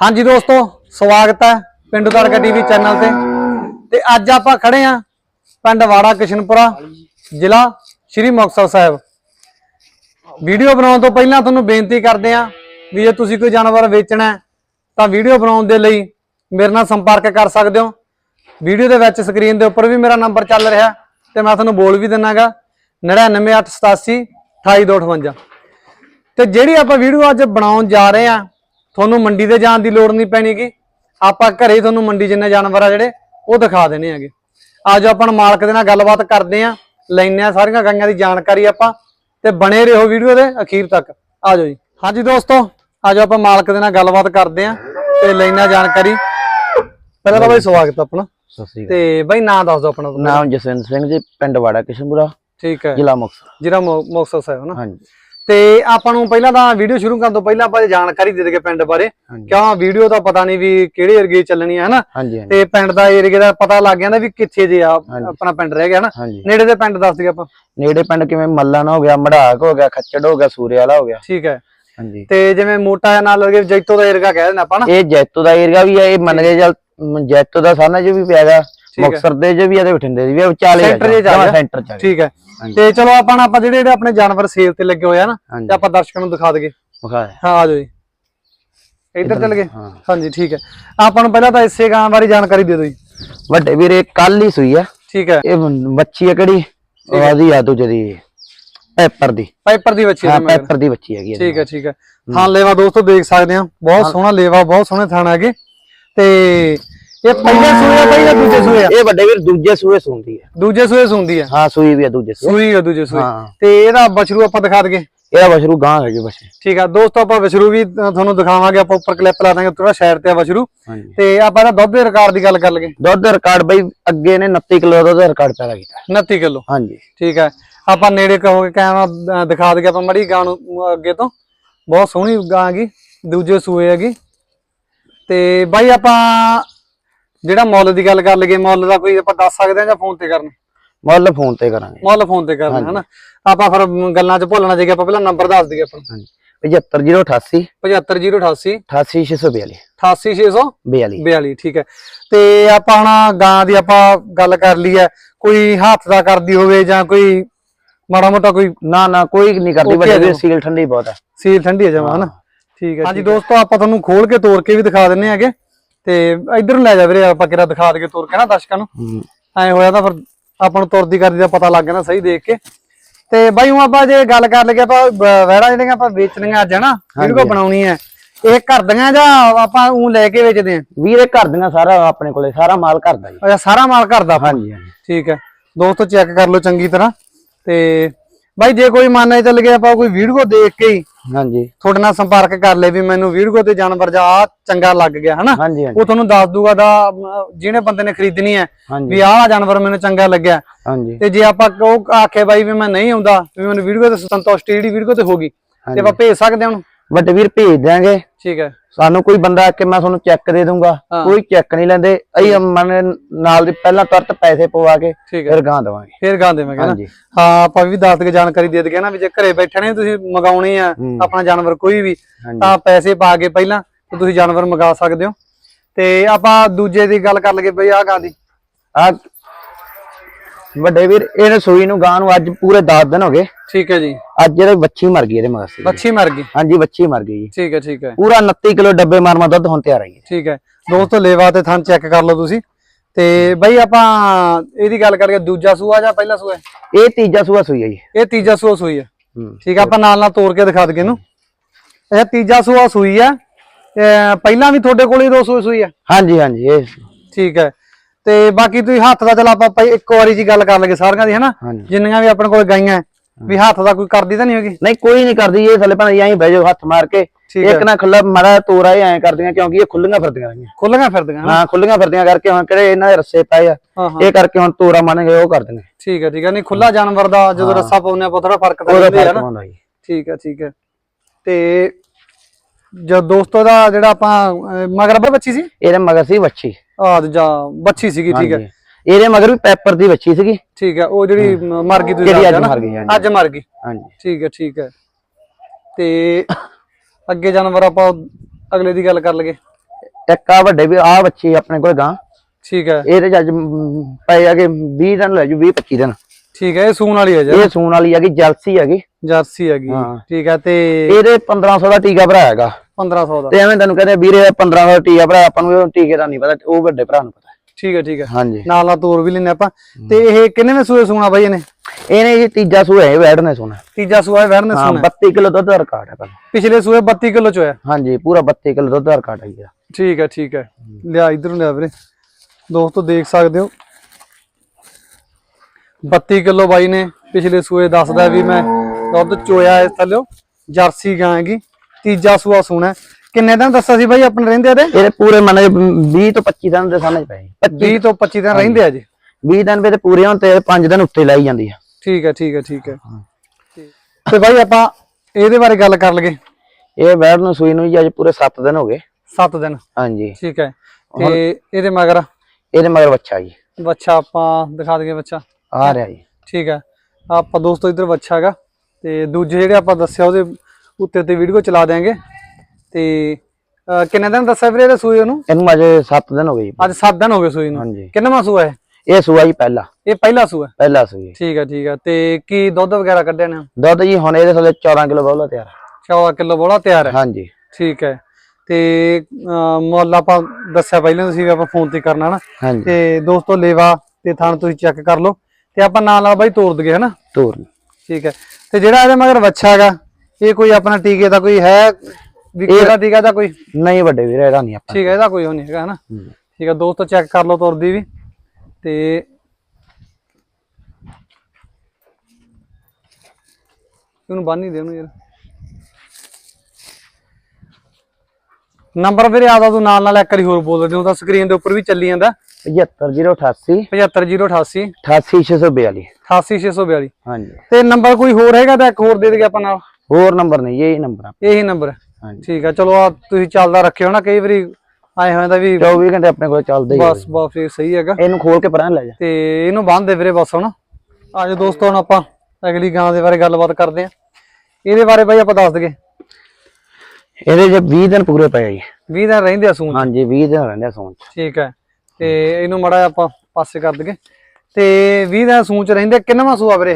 ਹਾਂਜੀ ਦੋਸਤੋ, ਸਵਾਗਤ ਹੈ ਪਿੰਡੂ ਤੜਕਾ ਟੀਵੀ ਚੈਨਲ ਤੇ। ਤੇ ਅੱਜ ਆਪਾਂ ਖੜੇ ਆ ਪਿੰਡ ਵਾੜਾ ਕਿਸ਼ਨਪੁਰਾ ਜ਼ਿਲ੍ਹਾ ਸ਼੍ਰੀ ਮੁਕਤਸਰ ਸਾਹਿਬ। ਵੀਡੀਓ ਬਣਾਉਣ ਤੋਂ ਪਹਿਲਾਂ ਤੁਹਾਨੂੰ ਬੇਨਤੀ ਕਰਦੇ ਆ ਵੀ ਜੇ ਤੁਸੀਂ ਕੋਈ ਜਾਨਵਰ ਵੇਚਣਾ ਤਾਂ ਵੀਡੀਓ ਬਣਾਉਣ ਦੇ ਲਈ ਮੇਰੇ ਨਾਲ ਸੰਪਰਕ ਕਰ ਸਕਦੇ ਹੋ। ਵੀਡੀਓ ਦੇ ਵਿੱਚ ਸਕਰੀਨ ਦੇ ਉੱਪਰ ਵੀ ਮੇਰਾ ਨੰਬਰ ਚੱਲ ਰਿਹਾ ਤੇ ਮੈਂ ਤੁਹਾਨੂੰ ਬੋਲ ਵੀ ਦਿੰਨਾਗਾ। 99887 28258 ਤੇ ਜਿਹੜੀ ਆਪਾਂ ਵੀਡੀਓ ਅੱਜ ਬਣਾਉਣ ਜਾ ਰਹੇ ਆ ਤੁਹਾਨੂੰ ਮੰਡੀ ਤੇ ਜਾਣ ਦੀ ਲੋੜ ਨਹੀਂ ਪੈਣੀਗੀ। ਆਪਾਂ ਘਰੇ ਹੀ ਤੁਹਾਨੂੰ ਮੰਡੀ ਜਿੰਨੇ ਜਾਨਵਰ ਆ ਜਿਹੜੇ ਉਹ ਦਿਖਾ ਦੇਣੇ ਹੈਗੇ। ਅੱਜ ਆਪਾਂ ਮਾਲਕ ਦੇ ਨਾਲ ਗੱਲਬਾਤ ਕਰਦੇ ਆ। ਲੈਣੇ ਆ ਸਾਰੀਆਂ ਗਾਈਆਂ ਦੀ ਜਾਣਕਾਰੀ ਆਪਾਂ। ਤੇ ਬਣੇ ਰਹੋ ਵੀਡੀਓ ਦੇ ਅਖੀਰ ਤੱਕ। ਆ ਜਾਓ ਜੀ। ਹਾਂਜੀ ਦੋਸਤੋ ਅੱਜ ਆਪਾਂ ਮਾਲਕ ਦੇ ਨਾਲ ਗੱਲਬਾਤ ਕਰਦੇ ਆ ਤੇ ਲੈਣਾ ਜਾਣਕਾਰੀ। ਪਹਿਲਾਂ ਤਾਂ ਬਾਈ ਸਵਾਗਤ ਆਪਣਾ। ਤੇ ਬਾਈ ਨਾਂ ਦੱਸ ਦਿਓ ਆਪਣਾ ਨਾਮ ਜਸਵਿੰਦਰ ਸਿੰਘ ਜੀ ਪਿੰਡ ਵਾੜਾ ਕਿਸ਼ਨਪੁਰਾ ਠੀਕ ਹੈ। ਜ਼ਿਲ੍ਹਾ ਮੁਕਤਸਰ। ਜਿਹੜਾ ਮੁਕਤਸਰ ਸਾਹਿਬ ਨਾ? ਹਾਂਜੀ। ਤੇ ਆਪਾਂ ਨੂੰ ਪਹਿਲਾਂ ਤਾਂ ਵੀਡੀਓ ਸ਼ੁਰੂ ਕਰਨ ਤੋਂ ਪਹਿਲਾਂ ਆਪਾਂ ਜਾਣਕਾਰੀ ਦੇ ਦੇਗੇ ਪਿੰਡ ਬਾਰੇ ਕਿਉਂ ਵੀਡੀਓ ਤਾਂ ਪਤਾ ਨਹੀਂ ਵੀ ਕਿਹੜੇ ਏਰੀਏ ਚੱਲਣੀ ਹੈ ਹਨਾ? ਤੇ ਪਿੰਡ ਦਾ ਏਰੀਏ ਦਾ ਪਤਾ ਲੱਗ ਜਾਂਦਾ ਵੀ ਕਿੱਥੇ ਜੇ ਆ। ਆਪਣਾ ਪਿੰਡ ਰਹਿ ਗਿਆ ਨਾ ਹਾਂਜੀ। ਨੇੜੇ ਦੇ ਪਿੰਡ ਦੱਸ ਦਈਏ ਆਪਾਂ। ਨੇੜੇ ਪਿੰਡ ਕਿਵੇਂ ਮੱਲਣ ਹੋ ਗਿਆ ਮੜਾਕ ਹੋ ਗਿਆ ਖੱਚੜ ਹੋ ਗਿਆ ਸੂਰੇ ਵਾਲਾ ਹੋ ਗਿਆ। ਠੀਕ ਹੈ। ਹਾਂਜੀ। ਤੇ ਜਿਵੇਂ ਮੋਟਾ ਨਾਲ ਲੱਗੇ ਜੈਤੋ ਦਾ ਏਰੀਆ ਕਹਿ ਦਿੰਦੇ ਆਪਾਂ ਨਾ ਇਹ ਜੈਤੋ ਦਾ ਏਰੀਆ ਵੀ ਹੈ ਇਹ ਮੰਨ ਕੇ ਚੱਲ ਜੈਤੋ ਦਾ ਸਾਨਾ ਚ ਵੀ ਪਿਆਗਾ ਹੈ। ਮੁਕਤਸਰ ਦੇ ਚ ਵੀ ਆ ਤੇ ਬਠਿੰਡੇ ਦੇ ਵੀ ਆ ਵਿਚਾਲੇ ਚ ਆ ਗਿਆ। ਸੈਂਟਰ ਚ। ਠੀਕ ਹੈ। ਤੇ ਚਲੋ ਆਪਾਂ ਆਪਾਂ ਜਿਹੜੇ ਜਿਹੜੇ ਆਪਣੇ ਜਾਨਵਰ ਸੇਲ ਤੇ ਲੱਗੇ ਹੋਏ ਆ ਨਾ ਤੇ ਆਪਾਂ ਦਰਸ਼ਕਾਂ ਨੂੰ ਦਿਖਾ ਦਈਏ। ਵਿਖਾ ਹਾਂ ਆ ਜਾਓ ਜੀ। ਇੱਧਰ ਚੱਲ ਗਏ? ਹਾਂ। ਹਾਂਜੀ ਠੀਕ ਹੈ। ਆਪਾਂ ਨੂੰ ਪਹਿਲਾਂ ਤਾਂ ਇਸੇ ਗਾਂ ਬਾਰੇ ਜਾਣਕਾਰੀ ਦੇ ਦਿਓ ਜੀ। ਵੱਡੇ ਵੀਰੇ ਕੱਲ ਹੀ ਸੂਈ ਆ। ਠੀਕ ਹੈ। ਇਹ ਬੱਚੀ ਆ ਕਿਹੜੀ? ਉਹਦੀ ਆ ਦੂਜੇ ਦੀ। ਪੈਪਰ ਦੀ। ਪਾਈਪਰ ਦੀ ਬੱਚੀ ਹਾਂ ਹੈ ਪੈਪਰ ਦੀ ਬੱਚੀ ਹੈਗੀ। ਠੀਕ ਹੈ ਠੀਕ ਹੈ। ਥਾਂ ਲੇਵਾ ਦੋਸਤੋ ਦੇਖ ਸਕਦੇ ਆ ਬਹੁਤ ਸੋਹਣਾ ਲੇਵਾ ਬਹੁਤ ਸੋਹਣੇ ਥਾਣ ਹੈਗੇ। ਤੇ ਇਹ ਪਹਿਲੇ ਸੂਏ ਆ ਬਾਈ ਜਾਂ ਦੂਜੇ ਸੂਏ ਆ? ਇਹ ਵੱਡੇ ਵੀਰ ਦੂਜੇ ਸੂਏ ਸੁੰਦੀ ਹੈ ਦੂਜੇ ਸੂਏ ਸੁੰਦੀ ਆ? ਹਾਂ ਸੂਈ ਵੀ ਆ ਦੂਜੇ ਸੂਏ। ਸੂਈ ਆ ਦੂਜੇ ਸੂਏ। ਹਾਂ। ਤੇ ਇਹਦਾ ਬਛਰੂ ਆਪਾਂ ਦਿਖਾ ਦਈਏ? ਇਹਦਾ ਬਸ਼ਰੂ ਗਾਂ ਹੈ ਜੀ ਬਸ ਠੀਕ ਆ ਦੋਸਤੋ ਆਪਾਂ ਬਛਰੂ ਵੀ ਅ, ਤੁਹਾਨੂੰ ਦਿਖਾਵਾਂਗੇ ਆਪਾਂ ਉੱਪਰ ਕਲਿੱਪ ਲਾ ਦਾਂਗੇ ਥੋੜਾ ਸਾਈਡ ਤੇ ਆ ਬਛਰੂ। ਹਾਂਜੀ। ਤੇ ਆਪਾਂ ਇਹਦਾ ਦੁੱਧ ਦੇ ਰਿਕਾਰਡ ਦੀ ਗੱਲ ਕਰ ਲਈਏ। ਦੁੱਧ ਦਾ ਰਿਕਾਰਡ ਬਈ ਅੱਗੇ ਨੇ 29 ਕਿਲੋ ਦਾ ਉਹਦਾ ਰਿਕਾਰਡ ਪੈਦਾ ਕੀਤਾ। 29 ਕਿਲੋ। ਹਾਂਜੀ। ਠੀਕ ਹੈ ਆਪਾਂ ਨੇੜੇ ਕਹੋਗੇ ਕੈਮਰਾ ਦਿਖਾ ਦਈਏ ਆਪਾਂ ਮੜੀ ਗਾਂ ਨੂੰ ਅੱਗੇ ਤੋਂ। ਬਹੁਤ ਸੋਹਣੀ ਗਾਂ ਹੈਗੀ ਦੂਜੇ ਸੂਏ ਹੈਗੀ। ਤੇ ਬਾਈ ਆਪਾਂ ਜਿਹੜਾ ਮੁੱਲ ਦੀ ਗੱਲ ਕਰ ਲਈਏ ਮੁੱਲ ਦਾ ਕੋਈ ਆਪਾਂ ਦੱਸ ਸਕਦੇ ਹਾਂ ਜਾਂ ਫੋਨ ਤੇ ਕਰਨਾ? ਮੁੱਲ ਫੋਨ ਤੇ ਕਰਾਂਗੇ। ਮੁੱਲ ਫੋਨ ਤੇ ਕਰਨਾ ਹੈ ਨਾ ਆਪਾਂ ਫਿਰ ਗੱਲਾਂ 'ਚ ਭੁੱਲਣਾ ਚਾਹੀਏ ਆਪਾਂ ਪਹਿਲਾਂ ਨੰਬਰ ਦੱਸ ਦਈਏ ਆਪਾਂ ਹਾਂਜੀ। 75088 75088 88642 88642 42 ਠੀਕ ਹੈ। ਤੇ ਆਪਾਂ ਹੁਣ ਗਾਂ ਦੀ ਆਪਾਂ ਗੱਲ ਕਰ ਲਈ ਹੈ ਕੋਈ ਹੱਥ ਦਾ ਕਰਦੀ ਹੋਵੇ ਜਾਂ ਕੋਈ ਮਾੜਾ ਮੋਟਾ ਕੋਈ ਨਾ ਨਾ ਕੋਈ ਨਹੀਂ ਕਰਦੀ ਆ ਜੀ। ਸੀਲ ਠੰਡੀ ਬਹੁਤ ਹੈ। ਸੀਲ ਠੰਡੀ ਹੈ ਜਮਾ ਹਨਾ? ਠੀਕ ਹੈ ਹਾਂਜੀ। ਦੋਸਤੋ ਆਪਾਂ ਤੁਹਾਨੂੰ ਖੋਲ ਕੇ ਤੋੜ ਕੇ ਵੀ ਦਿਖਾ ਦਿੰਨੇ ਹੈਗੇ। ਤੇ ਇਧਰ ਨੂੰ ਲੈ ਜਾ ਵੀਰੇ ਆਪਾਂ ਕਿਹੜਾ ਦਿਖਾ ਦਈਏ ਤੋੜ ਕੇ ਨਾ ਦਰਸ਼ਕਾਂ ਨੂੰ। ਐ ਹੋਇਆ ਤਾਂ ਫਿਰ ਆਪਾਂ ਨੂੰ ਤੁਰਦੀ ਕਰਦੀ ਦਾ ਪਤਾ ਲੱਗ ਗਿਆ ਸਹੀ ਦੇਖ ਕੇ। ਤੇ ਬਾਈ ਹੁਣ ਆਪਾਂ ਜੇ ਗੱਲ ਕਰ ਲਈਏ ਆਪਾਂ ਵੈੜਾਂ ਜਿਹੜੀਆਂ ਆਪਾਂ ਵੇਚਣੀਆਂ ਅੱਜ ਹਨਾ ਵੀਡੀਓ ਹਾਂਜੀ। ਬਣਾਉਣੀ ਹੈ ਇਹ ਘਰ ਦੀਆਂ ਜਾਂ ਆਪਾਂ ਉਹ ਲੈ ਕੇ ਵੇਚਦੇ ਆ ਵੀਰੇ ਘਰ ਦੀਆਂ ਸਾਰਾ ਆਪਣੇ ਕੋਲੇ ਸਾਰਾ ਮਾਲ ਘਰ ਦਾ ਜੀ ਅੱਛਾ ਸਾਰਾ ਮਾਲ ਘਰ ਦਾ ਹਾਂਜੀ। ਠੀਕ ਹੈ। ਦੋਸਤੋ ਚੈੱਕ ਕਰ ਲਓ ਚੰਗੀ ਤਰ੍ਹਾਂ। ਤੇ ਬਾਈ ਜੇ ਕੋਈ ਮੰਨ ਚੱਲ ਗਿਆ ਆਪਾਂ ਕੋਈ ਵੀਡੀਓ ਦੇਖ ਕੇ ਹੀ ਹਾਂਜੀ। ਤੁਹਾਡੇ ਨਾਲ ਸੰਪਰਕ ਕਰ ਲੇ ਵੀ ਮੈਨੂੰ ਵੀਡੀਓ ਤੇ ਜਾਨਵਰ ਜਾ ਆਹ ਚੰਗਾ ਲੱਗ ਗਿਆ ਹਨਾ? ਹਾਂਜੀ ਉਹ ਤੁਹਾਨੂੰ ਦੱਸ ਦੂਗਾ ਦਾ ਜਿਹਨੇ ਬੰਦੇ ਨੇ ਖਰੀਦਣੀ ਹੈ ਵੀ ਆਹ ਜਾਨਵਰ ਮੈਨੂੰ ਚੰਗਾ ਲੱਗਿਆ। ਹਾਂਜੀ। ਤੇ ਜੇ ਆਪਾਂ ਉਹ ਆਖੇ ਬਾਈ ਵੀ ਮੈਂ ਨਹੀਂ ਆਉਂਦਾ ਵੀ ਮੈਨੂੰ ਵੀਡੀਓ ਤੇ ਸੰਤੁਸ਼ਟੀ ਜਿਹੜੀ ਵੀਡੀਓ ਤੇ ਹੋਗੀ ਤੇ। ਆਪਾਂ ਭੇਜ ਸਕਦੇ ਹਾਂ ਉਹਨੂੰ। ਵੱਡੇ ਵੀਰ ਭੇਜ ਦਿਆਂਗੇ। ਠੀਕ ਹੈ। ਸਾਨੂੰ ਕੋਈ ਬੰਦਾ ਆ ਕੇ ਮੈਂ ਤੁਹਾਨੂੰ ਚੈੱਕ ਦੇ ਦੂੰਗਾ। ਹਾਂ। ਕੋਈ ਚੈੱਕ ਨਹੀਂ ਲੈਂਦੇ। ਅਸੀਂ ਮਨ ਨਾਲ ਦੀ ਪਹਿਲਾਂ ਤੁਰਤ ਪੈਸੇ ਪਵਾ ਕੇ ਠੀਕ ਹੈ। ਫਿਰ ਗਾਂ ਦਵਾਂਗੇ। ਫੇਰ ਗਾਂ ਦੇਵਾਂਗੇ ਨਾ। ਹਾਂਜੀ। ਹਾਂ ਆਪਾਂ ਵੀ ਕੇ ਜਾਣਕਾਰੀ ਦੇ ਦਈਏ ਨਾ ਵੀ ਜੇ ਘਰੇ ਬੈਠੇ ਨੇ ਤੁਸੀਂ ਮੰਗਾਉਣੀ ਆ ਹੂੰ। ਆਪਣਾ ਜਾਨਵਰ ਕੋਈ ਵੀ ਹਾਂਜੀ। ਤਾਂ ਪੈਸੇ ਪਾ ਕੇ ਪਹਿਲਾਂ ਤੇ ਤੁਸੀਂ ਜਾਨਵਰ ਮੰਗਾ ਸਕਦੇ ਹੋ। ਤੇ ਆਪਾਂ ਦੂਜੇ ਦੀ ਗੱਲ ਕਰ ਲਈਏ ਬਈ ਆਹ ਗਾਂ ਦੀ। ਆ ਵੱਡੇ ਵੀਰ ਇਹਨੇ ਸੂਈ ਨੂੰ ਗਾਂ ਨੂੰ ਅੱਜ ਪੂਰੇ 10 ਦਿਨ ਹੋ ਗਏ। ਠੀਕ ਹੈ ਜੀ। ਅੱਜ ਇਹਦੇ ਬੱਚੀ ਮਰ ਗਈ ਇਹਦੇ ਮਗਰ ਸੀ ਬੱਚੀ ਮਰ ਗਈ? ਹਾਂਜੀ ਬੱਚੀ ਮਰ ਗਈ ਜੀ। ਠੀਕ ਹੈ ਠੀਕ ਹੈ। ਪੂਰਾ 29 ਕਿਲੋ ਡੱਬੇ ਮਾਰਮਾ ਦੁੱਧ ਹੁਣ ਤਿਆਰ ਆਈ ਹੈ ਠੀਕ ਹੈ। ਦੋਸਤੋ ਲੇਵਾ ਤੇ ਥਾਂ ਚੈੱਕ ਕਰ ਲਓ ਤੁਸੀਂ। ਤੇ ਬਈ ਆਪਾਂ ਇਹਦੀ ਗੱਲ ਕਰਕੇ ਦੂਜਾ ਸੂਆ ਜਾਂ ਪਹਿਲਾ ਸੂਆ? ਇਹ ਤੀਜਾ ਸੂਆ ਸੂਈ ਹੈ ਜੀ। ਇਹ ਤੀਜਾ ਸੂਆ ਸੂਈ ਹੈ। ਠੀਕ ਹੈ ਆਪਾਂ ਨਾਲ ਨਾਲ ਤੋੜ ਕੇ ਦਿਖਾ ਦਈਏ ਇਹਨੂੰ। ਇਹ ਤੀਜਾ ਸੂਆ ਸੂਈ ਹੈ। ਇਹ ਪਹਿਲਾਂ ਵੀ ਤੁਹਾਡੇ ਕੋਲ ਹੀ ਦੋ ਸੂਏ ਸੂਈ ਹੈ? ਹਾਂਜੀ ਹਾਂਜੀ ਇਹ ਠੀਕ ਹੈ। ਤੇ ਬਾਕੀ ਤੁਸੀਂ ਹੱਥ ਦਾ ਚਲ ਆਪਾਂ ਪਹਿ- ਇੱਕ ਵਾਰੀ ਜੀ ਗੱਲ ਕਰ ਲਗੇ ਸਾਰੀਆਂ ਦੀ ਹਨਾ? ਹਾਂਜੀ। ਜਿੰਨੀਆਂ ਵੀ ਆਪਣੇ ਕੋਲ ਗਾਈਆਂ ਵੀ ਹੱਥ ਦਾ ਕੋਈ ਕਰਦੀ ਤਾਂ ਨਹੀਂ ਹੋਗੀ? ਨਹੀਂ ਕੋਈ ਨਹੀਂ ਕਰਦੀ ਇਹ ਥੱਲੇ ਭਾਵੇਂ ਐਂ ਬਹਿ ਜਾਓ ਹੱਥ ਮਾਰ ਕੇ। ਠੀਕ ਹੈ ਇੱਕ ਨਾ ਖੁੱਲਾ ਮਾੜਾ ਤੋਰਾ ਹੀ ਐਂ ਕਰਦੀਆਂ ਕਿਉਂਕਿ ਇਹ ਖੁੱਲੀਆਂ ਫਿਰਦੀਆਂ ਰਹੀਆਂ ਖੁੱਲੀਆਂ ਫਿਰਦੀਆਂ ਹਨਾ? ਹਾਂ ਖੁੱਲੀਆਂ ਫਿਰਦੀਆਂ ਕਰਕੇ ਹੁਣ ਕਿਹੜੇ ਇਹਨਾਂ ਦੇ ਰੱਸੇ ਪਏ ਆ। ਹਾਂ ਹਾਂ। ਇਹ ਕਰਕੇ ਹੁਣ ਤੋਰਾ ਮੰਨ ਗਏ ਉਹ ਕਰ ਦਿੰਦੇ। ਠੀਕ ਹੈ ਠੀਕ ਹੈ ਨਹੀਂ ਖੁੱਲਾ ਜਾਨਵਰ ਦਾ ਜਦੋਂ ਰੱਸਾ ਪਾਉਂਦੇ ਆਪਾਂ ਥੋੜਾ ਫ਼ਰਕ ਤਾਂ ਉਹਦਾ ਰਹਿੰਦਾ ਹੈ ਫ਼ਰਕ ਨਾ। ਹੁੰਦਾ ਜੀ। ਠੀਕ ਹੈ ਠੀਕ ਹੈ ਤੇ ਜੋ ਦੋਸਤੋ ਦਾ ਜਿਹੜਾ ਆਪਾਂ ਅਹ, ਮਗਰ ਬਈ ਬੱਚੀ ਸੀ? ਇਹਦੇ ਮਗਰ ਸੀ ਵੱਛੀ। ਆ ਦੂਜਾ ਬੱਚੀ ਸੀਗੀ ਠੀਕ ਹੈ। ਇਹਦੇ ਮਗਰ ਵੀ ਪੈਪਰ ਦੀ ਵੱਛੀ ਸੀਗੀ। ਠੀਕ ਹੈ ਉਹ ਜਿਹੜੀ ਮਰ ਗਈ ਤੁਸੀਂ ਜਿਹੜੀ ਅੱਜ? ਮਰ ਗਈ, ਹਾਂਜੀ। ਅੱਜ ਮਰ ਗਈ। ਹਾਂਜੀ। ਠੀਕ ਹੈ ਠੀਕ ਹੈ। ਤੇ ਅੱਗੇ ਜਾਨਵਰ ਆਪਾਂ ਅਗਲੇ ਦੀ ਗੱਲ ਕਰ ਲਗੇ ਇੱਕ ਆ ਵੱਡੇ ਵੀ ਆ ਬੱਚੀ ਆਪਣੇ ਕੋਲ ਗਾਂ। ਠੀਕ ਹੈ। ਇਹਦੇ ਅੱਜ ਪਏ ਹੈਗੇ 20 ਦਿਨ ਲੈ ਜੂ 20 25 ਦਿਨ। ਠੀਕ ਹੈ ਇਹ ਸੂਣ ਵਾਲੀ ਹੈ ਜੀ। ਇਹ ਸੂਣ ਵਾਲੀ ਹੈਗੀ ਜਰਸੀ ਹੈਗੀ। ਜਰਸੀ ਹੈਗੀ। ਠੀਕ ਹੈ ਤੇ ਇਹਦੇ 1500 ਦਾ ਟੀਕਾ ਭਰਾ ਹੈਗਾ। 1500 ਦਾ। ਤੇ ਐਵੇਂ ਤੈਨੂੰ ਕਹਿੰਦੇ ਵੀਰੇ 1500 ਦਾ ਟੀਕਾ ਭਰਾ ਆਪਾਂ ਨੂੰ ਟੀਕੇ ਦਾ ਨਹੀਂ ਪਤਾ ਉਹ ਵੱਡੇ ਭਰਾ ਨੂੰ ਪਤਾ। ਠੀਕ ਹੈ ਠੀਕ ਹੈ। ਹਾਂਜੀ। ਨਾਲ ਨਾਲ ਤੋਰ ਵੀ ਲੈਨੇ ਆਪਾਂ। ਤੇ ਇਹ ਕਿੰਨੇ ਵੇ ਸੂਏ ਸੂਣਾ ਬਾਈ ਇਹਨੇ? ਇਹਨੇ ਜੀ ਤੀਜਾ ਸੂਆ ਹੈ ਵੈੜ ਨੇ ਸੋਨਾ ਤੀਜਾ ਸੂਆ ਹਾਂ ਸੂਣਾ। 32 ਕਿਲੋ ਦੁੱਧ ਦਾ ਰਿਕਾਰਡ ਹੈ ਪਹਿਲਾਂ ਪਿਛਲੇ ਸੂਏ 32 ਕਿਲੋ ਚ ਹੋਇਆ ਹਾਂਜੀ ਪੂਰਾ 32 ਕਿਲੋ ਦੁੱਧ ਦਾ ਰਿਕਾਰਡ ਹੈ। ਠੀਕ ਹੈ ਠੀਕ ਹੈ। ਲਿਆ ਇਧਰ ਨੂੰ ਲਿਆ ਵੀਰੇ। ਦੋਸਤੋ ਦੇਖ ਸਕਦੇ ਹੋ। 32 ਕਿਲੋ ਬਾਈ ਨੇ ਪਿਛਲੇ ਸੂਏ ਦੱਸਦਾ ਵੀ ਮੈਂ ਦੁੱਧ ਚੋਇਆ ਇਸ ਥੱਲਿਓ ਜਰਸੀ ਗਾਂ ਹੈਗੀ ਤੀਜਾ ਸੂਆ ਸੂਣਾ ਕਿੰਨੇ ਦਿਨ ਦੱਸਿਆ ਸੀ ਬਾਈ ਆਪਣੇ ਰਹਿੰਦੇ ਆ ਦੇ? ਇਹਦੇ ਪੂਰੇ ਮਨ 20 ਤੋਂ 25 ਦਿਨ ਦੇ ਸਾਹਮਣੇ ਪਏ। 25 20 ਤੋਂ 25 ਦਿਨ ਰਹਿੰਦੇ ਆ ਜੀ। 20 ਦਿਨ ਵੀ ਤੇ ਪੂਰੇ ਹੋਣ ਤੇ 5 ਦਿਨ ਉੱਤੇ ਲਾਈ ਜਾਂਦੀ ਆ। ਠੀਕ ਹੈ ਠੀਕ ਹੈ ਠੀਕ ਹੈ। ਤੇ ਬਾਈ ਆਪਾਂ ਇਹਦੇ ਬਾਰੇ ਗੱਲ ਕਰ ਲਗੇ ਇਹ ਵੈੜ ਨੂੰ ਸੂਈ ਨੂੰ ਜੀ ਅੱਜ ਪੂਰੇ 7 ਦਿਨ ਹੋ ਗਏ। 7 ਦਿਨ। ਹਾਂਜੀ। ਠੀਕ ਹੈ। ਤੇ ਇਹਦੇ ਮਗਰ? ਇਹਦੇ ਮਗਰ ਬੱਚਾ ਜੀ। ਬੱਚਾ ਆਪਾਂ ਦਿਖਾ ਦਈਏ ਬੱਚਾ ਆ ਰਿਹਾ ਜੀ। ਠੀਕ ਹੈ। ਆਪਾਂ ਦੋਸਤੋ ਇਧਰ ਹੈਗਾ ਤੇ ਦੂਜੇ ਜਿਹੜੇ ਆਪਾਂ ਦੱਸਿਆ ਉਹਦੇ ਉੱਤੇ ਤੇ ਵੀਡੀਓ ਚਲਾ ਦਿਆਂਗੇ। ਤੇ ਕਿੰਨੇ ਦਿਨ ਦੱਸਿਆ ਵੀਰੇ ਇਹਦੇ ਸੂਏ ਨੂੰ ਇਹਨੂੰ ਅੱਜ 7 ਦਿਨ ਹੋ ਗਏ ਜੀ। ਅੱਜ 7 ਦਿਨ ਹੋ ਗਏ ਸੂਈ ਨੂੰ। ਹਾਂਜੀ। ਕਿੰਨਵਾਂ ਸੂਆ ਹੈ ਇਹ ਸੂਆ ਜੀ ਪਹਿਲਾ। ਇਹ ਪਹਿਲਾ ਸੂਆ? ਹੈ। ਪਹਿਲਾ ਸੂਈ ਠੀਕ ਹੈ ਠੀਕ ਹੈ। ਤੇ ਕੀ ਦੁੱਧ ਵਗੈਰਾ ਕੱਢਿਆ ਨੇ? ਦੁੱਧ ਜੀ ਹੁਣ ਇਹਦੇ ਥੱਲੇ 14 ਕਿਲੋ ਬੋਲਾ ਤਿਆਰ 14 ਕਿਲੋ ਬੋਲਾ ਤਿਆਰ ਹੈ। ਹਾਂਜੀ। ਠੀਕ ਹੈ। ਤੇ ਮੁੱਲ ਆਪਾਂ ਦੱਸਿਆ ਪਹਿਲਾਂ ਤੁਸੀਂ ਆਪਾਂ ਫੋਨ ਤੇ ਕਰਨਾ ਨਾ। ਤੇ ਦੋਸਤੋ ਲੇਵਾ ਤੇ ਥਾਣ ਤੁਸੀਂ ਚੈੱਕ ਕਰ ਲਓ। ਤੇ ਆਪਾਂ ਨਾਲ ਨਾਲ ਬਾਈ ਤੋਰ ਦਗੇ ਹਨਾ? ਤੋਰ ਠੀਕ ਹੈ। ਤੇ ਜਿਹੜਾ ਇਹਦੇ ਮਗਰ ਵੱਛਾ ਹੈਗਾ ਇਹ ਕੋਈ ਆਪਣਾ ਟੀਕੇ ਦਾ ਕੋਈ ਹੈ? ਵੀ ਕਿਹੜਾ ਟੀਕਾ ਦਾ ਕੋਈ? ਨਹੀਂ ਵੱਡੇ ਵੀਰੇ ਇਹਦਾ ਨਹੀਂ ਆਪਾਂ ਠੀਕ ਹੈ ਇਹਦਾ ਕੋਈ ਉਹ ਨਹੀਂ ਹੈਗਾ ਹਨਾ? ਠੀਕ ਹੈ ਦੋਸਤੋ ਚੈੱਕ ਕਰ ਲਓ ਤੁਰਦੀ ਵੀ। ਤੇ ਇਹਨੂੰ ਬੰਨ ਹੀ ਦੇ ਉਹਨੂੰ ਯਾਰ। ਨੰਬਰ ਵੀਰੇ ਆਦਾ ਤੂੰ ਨਾਲ ਨਾਲ ਇੱਕ ਵਾਰੀ ਹੋਰ ਬੋਲ ਦੇ ਉਹਦਾ ਸਕਰੀਨ ਦੇ ਉੱਪਰ ਵੀ ਚੱਲੀ ਜਾਂਦਾ। 75088 75088 88642 88642 ਹਾਂਜੀ। ਤੇ ਨੰਬਰ ਕੋਈ ਹੋਰ ਹੈਗਾ ਤਾਂ ਇੱਕ ਹੋਰ ਦੇ ਦੇਗੇ ਆਪਾਂ ਨਾਲ? ਹੋਰ ਨੰਬਰ ਨਹੀਂ ਇਹ ਨੰਬਰ ਆ। ਇਹੀ ਨੰਬਰ। ਹਾਂਜੀ। ਠੀਕ ਆ ਚਲੋ ਆ ਤੁਸੀਂ ਚੱਲਦਾ ਰੱਖਿਓ ਨਾ ਕਈ ਵਾਰੀ ਆਏ ਹੋਏ ਦਾ ਵੀ 24 ਘੰਟੇ ਆਪਣੇ ਕੋਲ ਚੱਲਦਾ ਹੀ ਆ। ਬਸ ਬਸ ਇਹ ਸਹੀ ਹੈਗਾ। ਇਹਨੂੰ ਖੋਲ ਕੇ ਪਰਾਂ ਲੈ ਜਾ। ਤੇ ਇਹਨੂੰ ਬੰਨ ਦੇ ਵੀਰੇ ਬਸ ਹੁਣ। ਆਜੋ ਦੋਸਤੋ ਹੁਣ ਆਪਾਂ ਅਗਲੀ ਗਾਂ ਦੇ ਬਾਰੇ ਗੱਲਬਾਤ ਕਰਦੇ ਆਂ ਇਹਦੇ ਬਾਰੇ ਬਾਈ ਆਪਾਂ ਦੱਸ ਦਗੇ ਇਹਦੇ ਜੇ 20 ਦਿਨ ਪੂਰੇ ਪਏ ਜੀ। 20 ਦਿਨ ਰਹਿੰਦੇ ਆ ਸੂਣ ਹਾਂਜੀ 20 ਦਿਨ ਰਹਿੰਦੇ ਆ ਸੌਣ ਠੀਕ ਹੈ। ਤੇ ਇਹਨੂੰ ਮੜਾ ਆਪਾਂ ਪਾਸੇ ਕਰ ਦਗੇ ਤੇ 20 ਦਿਨ ਸੂਣ ਚ ਰਹਿੰਦੇ। ਕਿੰਨਵਾਂ ਸੂਆ ਵੀਰੇ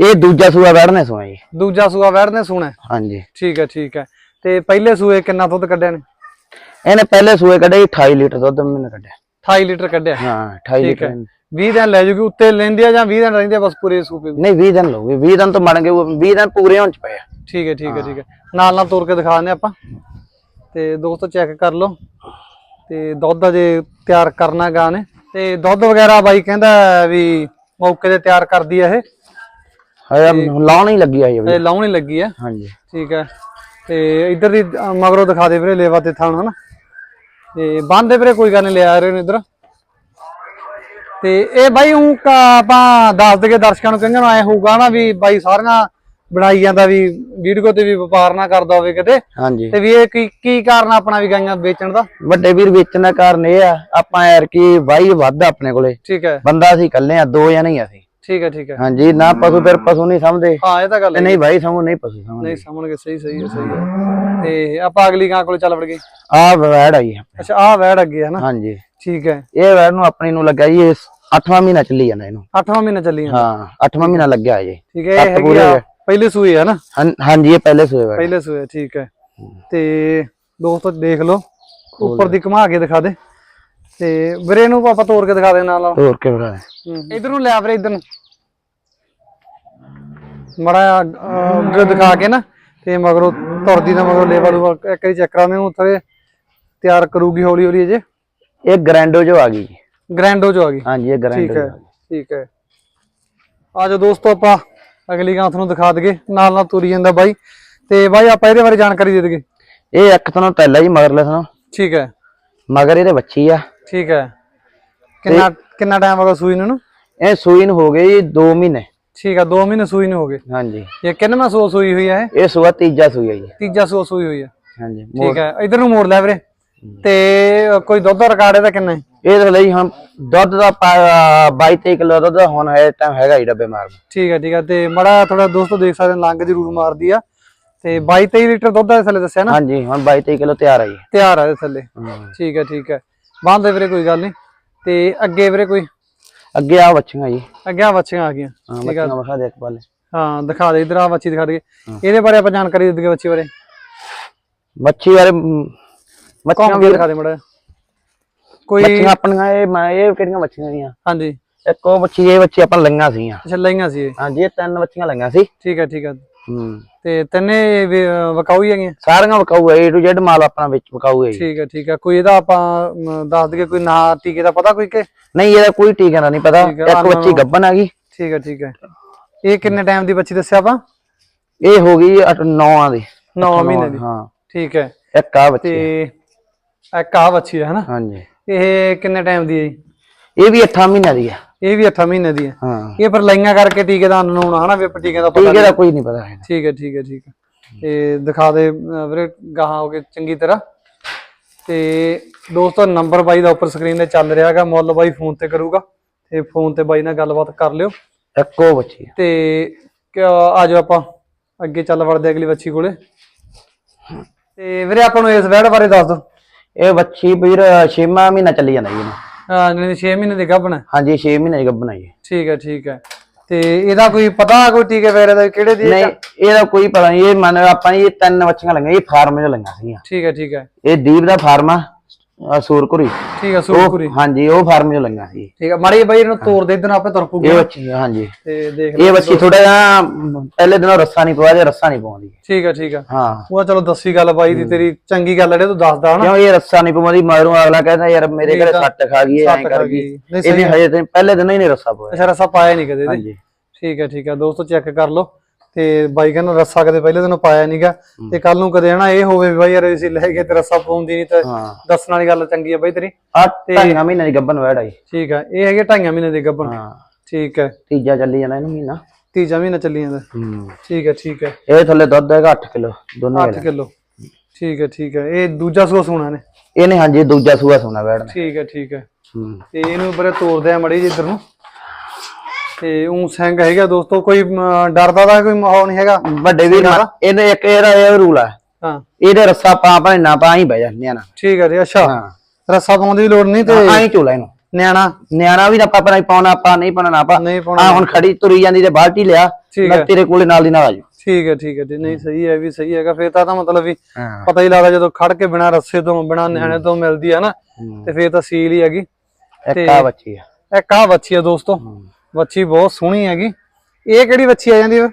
ਇਹ? ਦੂਜਾ ਸੂਆ ਵੜਨੇ ਸੋਣਾ ਜੀ। ਦੂਜਾ ਸੂਆ ਵੈੜਨੇ ਸੂਣਾ। ਹਾਂਜੀ। ਠੀਕ ਹੈ ਠੀਕ ਹੈ। ਤੇ ਪਹਿਲੇ ਸੂਏ ਕਿੰਨਾ ਦੁੱਧ ਕੱਢਿਆ ਨੇ ਇਹਨੇ ਪਹਿਲੇ ਸੂਏ ਕੱਢੇ ਜੀ 28 ਲੀਟਰ ਦੁੱਧ ਮੈਨੇ ਕੱਢਿਆ। 28 ਲੀਟਰ ਕੱਢਿਆ। ਹਾਂ 28 ਠੀਕ ਹੈ। ਲੀਟਰ 20 ਦਿਨ ਲੈ ਜੂਗੀ ਉੱਤੇ ਲੈਂਦੇ ਆ ਜਾਂ 20 ਦਿਨ ਰਹਿੰਦੇ ਆ ਬਸ ਪੂਰੇ ਸੂਪੇ ਨਹੀਂ 20 ਦਿਨ ਲਊਗੇ 20 ਦਿਨ ਤੋਂ ਮੜ ਗਏ 20 ਦਿਨ ਪੂਰੇ ਹੋਣ ਚ ਪਏ ਆ। ਠੀਕ ਹੈ ਠੀਕ ਹੈ ਠੀਕ ਹੈ। ਨਾਲ ਨਾਲ ਤੋੜ ਕੇ ਦਿਖਾ ਦਿੰਦੇ ਆਪਾਂ। ਤੇ ਦੋਸਤੋ ਚੈੱਕ ਕਰ ਲਓ। ਤੇ ਦੁੱਧ ਅਜੇ ਤਿਆਰ ਕਰਨਾ ਗਾ ਨੇ। ਤੇ ਦੁੱਧ ਵਗੈਰਾ ਬਾਈ ਕਹਿੰਦਾ ਵੀ ਮੌਕੇ ਤੇ ਤਿਆਰ ਕਰਦੀ ਆ ਇਹ। ਹਜੇ ਲਾਉਣ ਹੀ ਲੱਗੀ ਆ ਇਹ ਵੀ। ਇਹ ਲਾਉਣੀ ਲੱਗੀ ਆ। ਹਾਂਜੀ। ਠੀਕ ਹੈ ਤੇ ਇੱਧਰ ਦੀ ਅ, ਮਗਰੋਂ ਦਿਖਾ ਦੇ ਵੀਰੇ ਲੇਵਾ ਤੇ ਥਾਣ ਹਨਾ। ਤੇ ਬੰਦੇ ਵੀਰੇ ਕੋਈ ਗੱਲ ਨਹੀਂ ਲੈ ਆ ਰਹੇ ਨੇ ਇੱਧਰ। ਤੇ ਇਹ ਬਾਈ ਹੂੰ ਆਪਾਂ ਦੱਸ ਦਈਏ ਦਰਸ਼ਕਾਂ ਨੂੰ ਕਹਿੰਦੇ ਨੂੰ ਆਏ ਹੋਊਗਾ ਨਾ ਵੀ ਬਾਈ ਸਾਰੀਆਂ ਬਣਾਈ ਜਾਂਦਾ ਵੀ ਵੀਡੀਓ ਤੇ ਵੀ ਵਪਾਰ ਨਾ ਕਰਦਾ ਹੋਵੇ ਕਿਤੇ। ਹਾਂਜੀ। ਤੇ ਵੀ ਇਹ ਕੀ ਕੀ ਕਾਰਨ ਆਪਣਾ ਵੀ ਗਾਈਆਂ ਵੇਚਣ ਦਾ? ਵੱਡੇ ਵੀਰ ਵੇਚਣ ਦਾ ਕਾਰਨ ਇਹ ਆ ਆਪਾਂ ਯਾਰ ਕੀ ਵਾਈ ਵੱਧ ਆ ਆਪਣੇ ਕੋਲੇ। ਠੀਕ ਹੈ। ਬੰਦਾ ਅਸੀਂ ਇਕੱਲੇ ਆ ਦੋ ਜਣੇ ਹੀ ਅਸੀਂ। ਠੀਕ ਹੈ ਠੀਕ ਹੈ। ਹਾਂਜੀ ਨਾ ਪਸ਼ੂ ਫਿਰ ਪਸ਼ੂ ਨਹੀਂ ਸਮਝਦੇ। ਹਾਂ ਇਹ ਤਾਂ ਗੱਲ ਹੈ ਨਹੀਂ ਭਾਈ ਸਮਝ ਨਹੀਂ ਪਸ਼ੂ ਸਮਝਦੇ। ਨਹੀਂ ਸਮਝਣਗੇ ਸਹੀ ਸਹੀ ਹੈ ਸਹੀ ਹੈ। ਤੇ ਆਪਾਂ ਅਗਲੀ ਗਾਂ ਕੋਲ ਚੱਲ ਵੜ ਗਏ ਆ ਵੈੜ ਆਈ ਅੱਛਾ ਆਹ ਵੈੜ ਅੱਗੇ ਹੈ ਨਾ? ਹਾਂਜੀ। ਠੀਕ ਹੈ। ਇਹ ਵੈੜ ਨੂੰ ਆਪਣੀ ਨੂੰ ਲੱਗਾ ਜੀ ਇਹ 8ਵਾਂ ਮਹੀਨਾ ਚੱਲੀ ਜਾਂਦਾ ਇਹਨੂੰ। ਅੱਠਵਾਂ ਮਹੀਨਾ ਚੱਲੀ ਜਾਂਦਾ। ਹਾਂ 8ਵਾਂ ਮਹੀਨਾ ਲੱਗਿਆ ਜੀ ਠੀਕ ਹੈ ਇਹ ਹੈਗੀ। ਪਹਿਲੇ ਸੂਏ ਹੈ ਨਾ? ਹਾਂ- ਹਾਂਜੀ ਇਹ ਪਹਿਲੇ ਸੂਏ ਵੈੜ ਪਹਿਲੇ ਸੂਏ ਠੀਕ ਹੈ। ਤੇ ਦੋਸਤੋ ਦੇਖ ਲਓ ਉੱਪਰ ਦੀ ਘੁਮਾ ਕੇ ਦਿਖਾ ਦੇ। ਤੇ ਵੀਰੇ ਨੂੰ ਆਪਾਂ ਤੋੜ ਕੇ ਦਿਖਾ ਦੇ ਨਾਲ। ਨਾਲ ਹੋਰ ਕੇ ਬੜਾ ਇਧਰ ਨੂੰ ਲਿਆ ਵੀਰੇ ਇਧਰ ਨੂੰ। ਮੜਾ ਅੱਗੇ ਦਿਖਾ ਕੇ ਨਾ ਤੇ ਮਗਰੋਂ ਤੁਰਦੀ ਦਾ ਮਗਰੋਂ ਲੇਵਲ ਇੱਕ ਵਾਰੀ ਚੱਕ ਨੂੰ ਥੋੜੇ ਤਿਆਰ ਕਰੂਗੀ ਹੌਲੀ ਹੌਲੀ ਅਜੇ। ਇਹ ਗ੍ਰੈਂਡੋ ਜੋ ਆ ਗਈ। ਜੀ। ਗ੍ਰੈਂਡੋ ਚ ਆ ਗਈ। ਹਾਂਜੀ ਇਹ ਠੀਕ ਗ੍ਰੈਂਡੋ ਹੈ ਠੀਕ ਹੈ। ਆਜੋ ਦੋਸਤੋ ਆਪਾਂ। ਅਗਲੀ ਗਾਂ ਤੁਹਾਨੂੰ ਦਿਖਾ ਦਈਏ ਨਾਲ ਨਾਲ ਤੁਰੀ ਜਾਂਦਾ ਬਾਈ। ਤੇ ਬਾਈ ਆਪਾਂ ਇਹਦੇ ਬਾਰੇ ਜਾਣਕਾਰੀ ਦੇ ਦਈਏ। ਇਹ ਇੱਕ ਤੋਂ ਪਹਿਲਾਂ ਜੀ ਮਗਰਲੇ ਤੋਂ ਠੀਕ ਹੈ। ਮਗਰ ਇਹਦੇ ਬੱਚੀ ਆ। ਠੀਕ ਹੈ। ਕਿੰਨਾ ਕਿੰਨਾ ਟਾਈਮ ਹੋ ਗਿਆ ਸੂਈ ਨੂੰ? ਇਹ ਸੂਈ ਨੂੰ ਹੋ ਗਏ ਜੀ 2 ਮਹੀਨੇ। ਠੀਕ ਹੈ 2 ਮਹੀਨੇ ਸੂਈ ਨੂੰ ਹੋ ਗਏ। ਹਾਂਜੀ। ਇਹ ਕਿੰਨਵਾਂ ਸੂ ਸੂਈ ਹੋਈ ਹੈ ਇਹ? ਸੂਆ ਤੀਜਾ ਸੂਈ ਆ ਜੀ। ਤੀਜਾ ਸੂਈ ਹੋਈ ਹੈ। ਹਾਂਜੀ ਠੀਕ ਹੈ ਇਧਰ ਨੂੰ ਮੋੜ ਲੈ ਵੀਰੇ। ਤੇ ਕੋਈ ਦੁੱਧ ਰਿਕਾਰਡ ਇਹਦਾ ਕਿੰਨਾ ਇਹ ਲਈ ਹੁਣ ਦੁੱਧ ਦਾ 22 23 ਕਿਲੋ ਦੁੱਧ ਹੁਣ ਹੈ ਟਾਈਮ ਹੈਗਾ ਹੀ ਡੱਬੇ ਮਾਰ ਠੀਕ ਹੈ ਠੀਕ ਹੈ। ਤੇ ਮੜਾ ਥੋੜਾ ਦੋਸਤੋ ਦੇਖ ਸਕਦੇ ਲੰਗ ਜ਼ਰੂਰ ਮਾਰਦੀ ਆ। ਤੇ 22 23 ਲੀਟਰ ਦੁੱਧ ਦੇ ਥੱਲੇ ਦੱਸਿਆ ਨਾ? ਹਾਂਜੀ ਹੁਣ 22 23 ਕਿਲੋ ਤਿਆਰ ਆ ਜੀ। ਤਿਆਰ ਆ ਇਹਦੇ ਥੱਲੇ। ਠੀਕ ਹੈ ਠੀਕ ਹੈ। ਬੰਦ ਵੀਰੇ ਕੋਈ ਗੱਲ ਨਹੀਂ ਤੇ ਅੱਗੇ ਵੀਰੇ ਕੋਈ? ਅੱਗੇ ਆ ਬੱਚੀਆਂ ਜੀ। ਅੱਗੇ ਆ ਬੱਚੀਆਂ ਆ ਗਈਆਂ। ਹਾਂ ਬੱਚੀਆਂ ਵਿਖਾ ਦੇ ਇੱਕ ਪਾਲੇ ਹਾਂ ਦਿਖਾ ਦੇ ਇਧਰ ਆ ਬੱਚੀ ਦਿਖਾ ਦੇ। ਇਹਦੇ ਬਾਰੇ ਆਪਾਂ ਜਾਣਕਾਰੀ ਦੇ ਦਈਏ ਬੱਚੀ ਬਾਰੇ। ਮੱਛੀ ਬਾਰੇ ਮੱਛੀਆਂ ਵੀ ਦਿਖਾ ਦੇ ਮੜਾ ਕੋਈ ਮੱਛੀਆਂ ਆਪਣੀਆਂ ਇਹ ਮੈਂ ਇਹ ਕਿਹੜੀਆਂ ਮੱਛੀਆਂ ਗਈਆਂ ਹਾਂਜੀ। ਇੱਕ ਉਹ ਬੱਚੀ ਇਹ ਬੱਚੀ ਆਪਾਂ ਲਈਆਂ ਸੀਆਂ ਅੱਛਾ ਲਈਆਂ ਸੀ ਇਹ। ਹਾਂਜੀ ਇਹ ਤਿੰਨ ਬੱਚੀਆਂ ਲਈਆਂ ਸੀ। ਠੀਕ ਹੈ ਠੀਕ ਹੈ। ਹੂੰ। ਤੇ ਤਿੰਨੇ ਵੀ, ਅਹ, ਵਿਕਾਊ ਹੀ ਹੈਗੀਆਂ? ਸਾਰੀਆਂ ਵਿਕਾਊ ਹੈ A to Z ਮਾਲ ਆਪਣਾ ਵਿੱਚ ਵਿਕਾਊ ਹੈ ਜੀ। ਠੀਕ ਹੈ ਠੀਕ ਹੈ। ਕੋਈ ਇਹਦਾ ਆਪਾਂ ਅਮ, ਦੱਸ ਦਈਏ ਕੋਈ ਨਾਂ ਟੀਕੇ ਦਾ ਪਤਾ ਕੋਈ ਕਿ? ਨਹੀਂ ਇਹਦਾ ਕੋਈ ਟੀਕਾ ਦਾ ਨਹੀਂ ਪਤਾ। ਠੀਕ ਹੈ, ਇੱਕ ਬੱਚੀ ਗੱਬਨ ਆ ਗਈ। ਠੀਕ ਹੈ ਠੀਕ ਹੈ। ਇਹ ਕਿੰਨੇ ਟਾਈਮ ਦੀ ਬੱਚੀ ਦੱਸਿਆ ਆਪਾਂ? ਇਹ ਹੋ ਗਈ 9 ਦੀ। 9 ਮਹੀਨੇ ਦੀ। ਹਾਂ। ਠੀਕ ਹੈ। ਇੱਕ ਆ ਬੱਚੀ। ਤੇ ਇੱਕ ਆਹ ਬੱਚੀ ਹੈ ਹਨਾ? ਹਾਂਜੀ। ਇਹ ਕਿੰਨੇ ਟਾਈਮ ਦੀ ਹੈ ਜੀ? ਇਹ ਵੀ 8 ਮਹੀਨਿਆਂ ਦੀ ਆ। ਇਹ ਵੀ 8 ਮਹੀਨੇ ਦੀ ਹੈ ਹਾਂ। ਇਹ ਪਰ ਲਈਆਂ ਕਰਕੇ ਟੀਕੇ ਦਾ ਅਨਨੋਨ ਹਨਾ? ਵੀ ਟੀਕੇ ਦਾ ਪਤਾ ਟੀਕੇ ਦਾ ਕੋਈ ਨਹੀਂ ਪਤਾ ਹੈ ਠੀਕ ਹੈ ਠੀਕ ਹੈ ਠੀਕ ਹੈ ਤੇ ਦਿਖਾ ਦੇ ਵੀਰੇ ਗਾਹਾਂ ਹੋ ਕੇ ਚੰਗੀ ਤਰ੍ਹਾਂ। ਤੇ ਦੋਸਤੋ ਨੰਬਰ ਬਾਈ ਦਾ ਉੱਪਰ ਸਕਰੀਨ ਤੇ ਚੱਲ ਰਿਹਾ ਹੈਗਾ। ਮੁੱਲ ਬਾਈ ਫੋਨ ਤੇ ਕਰੂਗਾ। ਤੇ ਫੋਨ ਤੇ ਬਾਈ ਨਾਲ ਗੱਲਬਾਤ ਕਰ ਲਿਓ। ਇੱਕ ਬੱਚੀ। ਤੇ ਆ ਜਾਓ ਆਪਾਂ। ਅੱਗੇ ਚੱਲ ਵੜਦੇ ਅਗਲੀ ਬੱਚੀ ਕੋਲੇ। ਤੇ ਵੀਰੇ ਆਪਾਂ ਨੂੰ ਇਸ ਵੈੜ ਬਾਰੇ ਦੱਸ ਦਿਓ। ਇਹ ਬੱਚੀ ਵੀਰ 6ਵਾਂ ਮਹੀਨਾ ਚੱਲੀ ਜਾਂਦਾ ਜੀ ਇਹਨੂੰ। ਹਾਂ ਜਿਹੜੀ 6 ਮਹੀਨੇ ਦੀ ਗੱਭਣ। ਹੈ ਹਾਂਜੀ 6 ਮਹੀਨੇ ਦੀ ਗੱਬਨ ਆਈ ਠੀਕ ਹੈ ਠੀਕ ਹੈ। ਤੇ ਇਹਦਾ ਕੋਈ ਪਤਾ ਕੋਈ ਟੀਕੇ ਵਗੈਰਾ ਦਾ ਕਿਹੜੇ ਦੀ? ਨਹੀਂ ਇਹਦਾ ਕੋਈ ਪਤਾ ਨਹੀਂ ਇਹ ਮੰਨ ਆਪਾਂ ਇਹ ਤਿੰਨ ਬੱਚੀਆਂ ਲਈਆਂ ਇਹ ਫਾਰਮ 'ਚ ਲਈਆਂ ਸੀਗੀਆਂ। ਠੀਕ ਹੈ ਠੀਕ ਹੈ। ਇਹ ਦੀਪ ਦਾ ਫਾਰਮ ਆ। ਆਹ ਸੂਰਕੁਰੀ ਠੀਕ ਹੈ ਸੂਰਪੁਰੀ ਹਾਂਜੀ ਉਹ ਫਾਰਮ 'ਚ ਲਈਆਂ ਸੀ। ਠੀਕ ਹੈ ਮਾੜੀ ਬਾਈ ਇਹਨੂੰ ਤੋੜ ਦੇ ਇਧਰ ਆਪੇ ਤੁਰ ਪੂਗਾ ਇਹ ਬੱਚੀ ਹਾਂਜੀ। ਤੇ ਦੇਖ ਇਹ ਬੱਚੀ ਥੋੜਾ ਜਿਹਾ ਪਹਿਲੇ ਦਿਨੋਂ ਰੱਸਾ ਨਹੀਂ ਪਵਾ ਜੇ ਰੱਸਾ ਨਹੀਂ ਪਾਉਂਦੀ ਠੀਕ ਹੈ ਠੀਕ ਹੈ ਹਾਂ। ਉਹ ਤਾਂ ਚਲੋ ਦੱਸੀ ਗੱਲ ਬਾਈ ਦੀ ਤੇਰੀ ਚੰਗੀ ਗੱਲ ਹੈ ਜਿਹੜੇ ਤੂੰ ਦੱਸਦਾ ਹਨਾ। ਕਿਉਂ ਇਹ ਰੱਸਾ ਨਹੀਂ ਪਾਉਂਦੀ ਮਗਰੋਂ ਅਗਲਾ ਕਹਿੰਦਾ ਯਾਰ ਮੇਰੇ ਘਰੇ ਸੱਟ ਖਾ ਗਈ ਐਂ ਸੱਟ ਕਰ ਗਈ। ਗਈ। ਨਹੀਂ, ਸਹੀ ਇਹਨੇ ਹਜੇ ਤੇ ਪਹਿਲੇ ਦਿਨ ਹੀ ਨਹੀਂ ਰੱਸਾ ਪਾਇਆ ਅੱਛਾ ਰਸਾ ਪਾਇਆ ਨਹੀਂ ਕਦੇ ਇਹਦੇ। ਹਾਂਜੀ। ਠੀਕ ਹੈ ਠੀਕ ਹੈ ਦੋਸਤੋ ਚੈੱਕ ਕਰ ਲਓ। ਤੇ ਬਾਈ ਕਹਿੰਦਾ ਰੱਸਾ ਕਦੇ ਪਹਿਲੇ ਦਿਨੋਂ ਪਾਇਆ ਨਹੀਂਗਾ ਤੇ ਕੱਲ ਨੂੰ ਕਦੇ ਹਨਾ ਇਹ ਹੋਵੇ ਵੀ ਬਾਈ ਯਾਰ ਅਸੀਂ ਲੈ ਗਏ ਤੇ ਰੱਸਾ ਪਾਉਂਦੀ ਨਹੀਂ ਤੇ ਹਾਂ। ਦੱਸਣ ਵਾਲੀ ਗੱਲ ਚੰਗੀ ਹੈ ਬਾਈ ਤੇਰੀ। ਆ ਢਾਈਆਂ ਮਹੀਨੇ ਦੀ ਗੱਬਨ ਵੈੜ ਆਈ। ਠੀਕ ਹੈ ਇਹ ਹੈਗੇ ਢਾਈਆਂ ਮਹੀਨੇ ਦੇ ਗੱਭਣ। ਹਾਂ। ਠੀਕ ਹੈ ਤੀਜਾ ਚੱਲੀ ਜਾਣਾ ਇਹਨੂੰ ਮਹੀਨਾ। ਤੀਜਾ ਮਹੀਨਾ ਚੱਲੀ ਜਾਂਦਾ। ਹੂੰ। ਠੀਕ ਹੈ ਠੀਕ ਹੈ ਇਹ ਥੱਲੇ ਦੁੱਧ ਹੈਗਾ 8 ਕਿਲੋ ਦੋਨੇ 8 ਕਿਲੋ। ਠੀਕ ਹੈ ਠੀਕ ਹੈ ਇਹ ਦੂਜਾ ਸੂਆ ਸੋਣਾ ਨੇ ਇਹਨੇ ਹਾਂਜੀ ਦੂਜਾ ਸੂਆ ਸੋਨਾ ਵੈੜ ਨੇ ਠੀਕ ਹੈ ਠੀਕ ਹੈ ਹੂੰ। ਤੇ ਇਹਨੂੰ ਬਰੇ ਤੋੜਦੇ ਆ ਮੜੀ ਜੀ ਇੱਧਰ ਨੂੰ। ਤੇ ਉਹ ਸਿੰਘ ਹੈਗਾ ਦੋਸਤੋ ਕੋਈ ਡਰਦਾ ਦਾ ਕੋਈ ਮਾਹੌਲ ਨਹੀਂ ਹੈਗਾ। ਵੱਡੇ ਵੀਰ ਮਾ- ਇਹਨੇ ਇੱਕ ਇਹਦਾ ਇਹ ਰੂਲ ਆ ਹਾਂ। ਇਹਦੇ ਰੱਸਾ ਪਾ ਭਾਵੇਂ ਨਾ ਪਾ ਹੀ ਬਹਿ ਜਾ ਨਿਆਣਾ ਠੀਕ ਹੈ ਜੀ ਅੱਛਾ। ਹਾਂ। ਰੱਸਾ ਪਾਉਣ ਦੀ ਲੋੜ ਨਹੀਂ ਤੇ ਆਈ ਝੋਲਾ ਇਹਨੂੰ। ਨਿਆਣਾ। ਨਿਆਣਾ ਵੀ ਨਾ ਆਪਾਂ ਨਹੀਂ ਪਾਉਣਾ ਆਪਾਂ ਨਹੀਂ ਪਾਉਣਾ ਨਾ ਆਪਾਂ ਆ ਹੁਣ ਖੜੀ ਤੁਰੀ ਜਾਂਦੀ ਤੇ ਬਾਲਟੀ ਲਿਆ ਮੈਂ। ਤੇਰੇ ਕੋਲੇ ਨਾਲ ਦੀ ਨਾਲ ਆ ਜਾਊ। ਠੀਕ ਹੈ ਠੀਕ ਹੈ ਜੀ। ਨਹੀਂ ਸਹੀ ਹੈ ਵੀ ਸਹੀ ਹੈਗਾ। ਫੇਰ ਤਾਂ ਤਾਂ ਮਤਲਬ ਵੀ ਪਤਾ ਹੀ ਲੱਗਦਾ ਜਦੋਂ ਖੜ ਕੇ ਬਿਨਾ ਰੱਸੇ ਤੋਂ ਬਿਨਾ ਨਿਆਣੇ ਤੋਂ ਮਿਲਦੀ ਹੈ ਨਾ ਤੇ ਫੇਰ ਤਾਂ ਸੀਲ ਹੀ ਹੈਗੀ। ਇੱਕ ਆ ਬੱਚੀ ਆ। ਇੱਕ ਆਹ ਵੱਛੀ ਆ ਦੋਸਤੋ। ਵੱਛੀ ਬਹੁਤ ਸੋਹਣੀ ਹੈਗੀ। ਇਹ ਕਿਹੜੀ ਵੱਛੀ ਆ ਜਾਂਦੀ ਵਾ?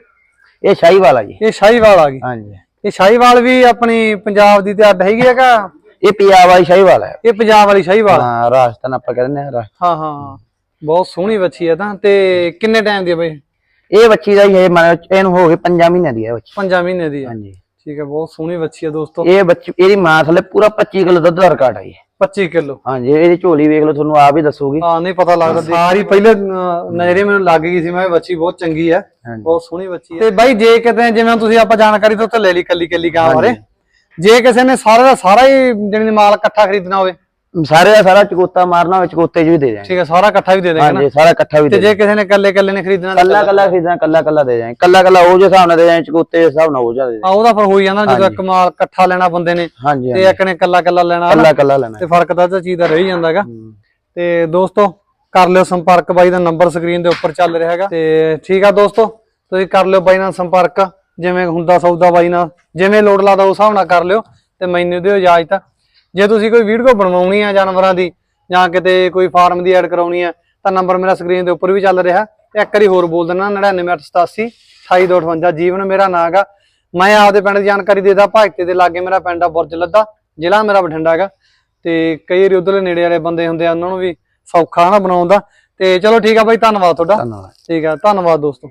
ਇਹ ਸ਼ਾਹੀ ਵਾਲਾ ਜੀ। ਇਹ ਸ਼ਾਹੀਵਾਲ ਆ ਗਈ। ਹਾਂਜੀ। ਇਹ ਸ਼ਾਹੀਵਾਲ ਵੀ ਆਪਣੀ ਪੰਜਾਬ ਦੀ ਤੇ ਅੱਡ ਹੈਗੀ ਹੈਗਾ ਇਹ ਪੰਜਾਬ ਵਾਲੀ ਸ਼ਾਹੀ ਵਾਲਾ ਹੈ। ਇਹ ਪੰਜਾਬ ਵਾਲੀ ਸ਼ਾਹੀਵਾਲ? ਹਾਂ ਰਾਜਸਥਾਨ ਆਪਾਂ ਕਹਿੰਦੇ ਆ ਹਾਂ ਹਾਂ ਬਹੁਤ ਸੋਹਣੀ ਵੱਛੀ ਆ ਤਾਂ। ਤੇ ਕਿੰਨੇ ਟਾਈਮ ਦੀ ਆ ਬਈ? ਇਹ ਬੱਚੀ ਦਾ ਹੀ ਇਹ ਮਨ ਇਹਨੂੰ ਹੋ ਗਏ 5 ਮਹੀਨਿਆਂ ਦੀ ਹੈ ਬੱਚੀ ਪੰਜਾਂ ਮਹੀਨੇ ਦੀ ਆ। ਹਾਂਜੀ। ਠੀਕ ਹੈ ਬਹੁਤ ਸੋਹਣੀ ਵੱਛੀ ਆ ਦੋਸਤੋ। ਇਹ ਬੱਚੀ ਇਹਦੀ ਮਾਂ ਥੱਲੇ ਪੂਰਾ 25 ਕਿਲੋ ਦੁੱਧ ਦਾ ਰਿਕਾਰਡ ਆਈ 25 ਕਿਲੋ। ਹਾਂਜੀ ਇਹਦੀ ਝੋਲੀ ਵੇਖ ਲਓ ਤੁਹਾਨੂੰ ਆਪ ਹੀ ਦੱਸੂਗੀ। ਹਾਂ ਨਹੀਂ ਪਤਾ ਲੱਗਦਾ। ਸਾਰੀ ਪਹਿਲੇ ਨਜ਼ਰੇ ਮੈਨੂੰ ਲੱਗ ਗਈ ਸੀ ਮੈਂ ਬੱਚੀ ਬਹੁਤ ਚੰਗੀ ਹੈ। ਬਹੁਤ ਸੋਹਣੀ ਬੱਚੀ ਹੈ। ਤੇ ਬਾਈ ਜੇ ਕਿਤੇ ਜਿਵੇਂ ਤੁਸੀਂ ਆਪਾਂ ਜਾਣਕਾਰੀ ਤੋਂ ਉੱਤੇ ਲੈ ਲਈ ਕੱਲੀ ਕੱਲੀ ਗਾਂ ਬਾਰੇ। ਜੇ ਕਿਸੇ ਨੇ ਸਾਰਾ ਦਾ ਸਾਰਾ ਹੀ ਜਿਹੜੀ ਮਾਲ ਇਕੱਠਾ ਖਰੀਦਣਾ ਹੋਵੇ ਸਾਰੇ ਦਾ ਸਾਰਾ ਚਕੋਤਾ ਮਾਰਨਾ ਵਿੱਚ ਚਕੋਤੇ 'ਚ ਵੀ ਦੇ ਜਾਏ ਠੀਕ ਹੈ ਸਾਰਾ ਇਕੱਠਾ ਵੀ ਦੇ ਦੇਗਾ ਨਾ? ਹਾਂਜੀ ਸਾਰਾ ਇਕੱਠਾ ਵੀ ਤੇ ਦੇ ਜੇ ਕਿਸੇ ਨੇ ਕੱਲੇ ਕੱਲੇ ਨੇ ਖਰੀਦਣਾ ਤਾਂ ਕੱਲਾ ਕੱਲਾ ਖਰੀਦਣਾ ਕੱਲਾ ਕੱਲਾ ਦੇ ਜਾਏ ਕੱਲਾ ਕੱਲਾ ਉਹ ਜੇ ਹਿਸਾਬ ਨਾਲ ਦੇ ਜਾਏ ਚਕੋਤੇ ਦੇ ਹਿਸਾਬ ਨਾਲ ਉਹ ਜਾ ਦੇ ਆ ਉਹਦਾ ਫਿਰ ਹੋਈ ਜਾਂਦਾ ਜਦੋਂ ਇੱਕ ਮਾਲ ਇਕੱਠਾ ਲੈਣਾ ਬੰਦੇ ਨੇ ਹਾਂਜੀ ਤੇ ਇੱਕ ਨੇ ਕੱਲਾ ਕੱਲਾ ਲੈਣਾ। ਕੱਲਾ ਕੱਲਾ ਲੈਣਾ। ਤੇ ਫ਼ਰਕ ਤਾਂ ਇਹ ਚੀਜ਼ ਦਾ ਰਹਿ ਜਾਂਦਾ ਹੈਗਾ। ਹੂੰ। ਤੇ ਦੋਸਤੋ ਕਰ ਲਿਓ ਸੰਪਰਕ ਬਾਈ ਦਾ ਨੰਬਰ ਸਕਰੀਨ ਦੇ ਉੱਪਰ ਚੱਲ ਰਿਹਾ ਹੈਗਾ। ਤੇ ਠੀਕ ਆ ਦੋਸਤੋ ਤੁਸੀਂ ਕਰ ਲਿਓ ਬਾਈ ਨਾਲ ਸੰਪਰਕ। ਜਿਵੇਂ ਹੁੰਦਾ ਸੌਦਾ ਬਾਈ ਨਾਲ ਜਿਵੇਂ ਲੋਡ ਲਾਦਾ ਉਸ ਹਿਸਾਬ ਨਾਲ ਕਰ ਲਿਓ। ਤੇ ਮੈਨੂੰ ਦਿਓ ਇਜਾਜ਼ਤ। ਜੇ ਤੁਸੀਂ ਕੋਈ ਵੀਡੀਓ ਬਣਵਾਉਣੀ ਆ ਜਾਨਵਰਾਂ ਦੀ ਜਾਂ ਕਿਤੇ ਕੋਈ ਫਾਰਮ ਦੀ ਐਡ ਕਰਾਉਣੀ ਆ ਤਾਂ ਨੰਬਰ ਮੇਰਾ ਸਕਰੀਨ ਦੇ ਉੱਪਰ ਵੀ ਚੱਲ ਰਿਹਾ। ਇੱਕ ਵਾਰੀ ਹੋਰ ਬੋਲ ਦਿੰਦਾ 99887 2858 ਜੀਵਨ ਮੇਰਾ ਨਾਂ ਹੈਗਾ ਮੈਂ ਆਪਦੇ ਪਿੰਡ ਦੀ ਜਾਣਕਾਰੀ ਦੇਦਾ ਭਾਗਤੇ ਦੇ ਲਾਗੇ ਮੇਰਾ ਪਿੰਡ ਆ ਬੁਰਜ ਲੱਦਾ ਜ਼ਿਲ੍ਹਾ ਮੇਰਾ ਬਠਿੰਡਾ ਹੈਗਾ। ਤੇ ਕਈ ਵਾਰੀ ਉਧਰਲੇ ਨੇੜੇ ਵਾਲੇ ਬੰਦੇ ਹੁੰਦੇ ਆ ਉਹਨਾਂ ਨੂੰ ਵੀ ਸੌਖਾ ਨਾ ਬਣਾਉਣ ਦਾ। ਤੇ ਚਲੋ ਠੀਕ ਆ ਬਾਈ ਧੰਨਵਾਦ ਤੁਹਾਡਾ। ਧੰਨਵਾਦ। ਠੀਕ ਆ ਧੰਨਵਾਦ ਦੋਸਤੋ।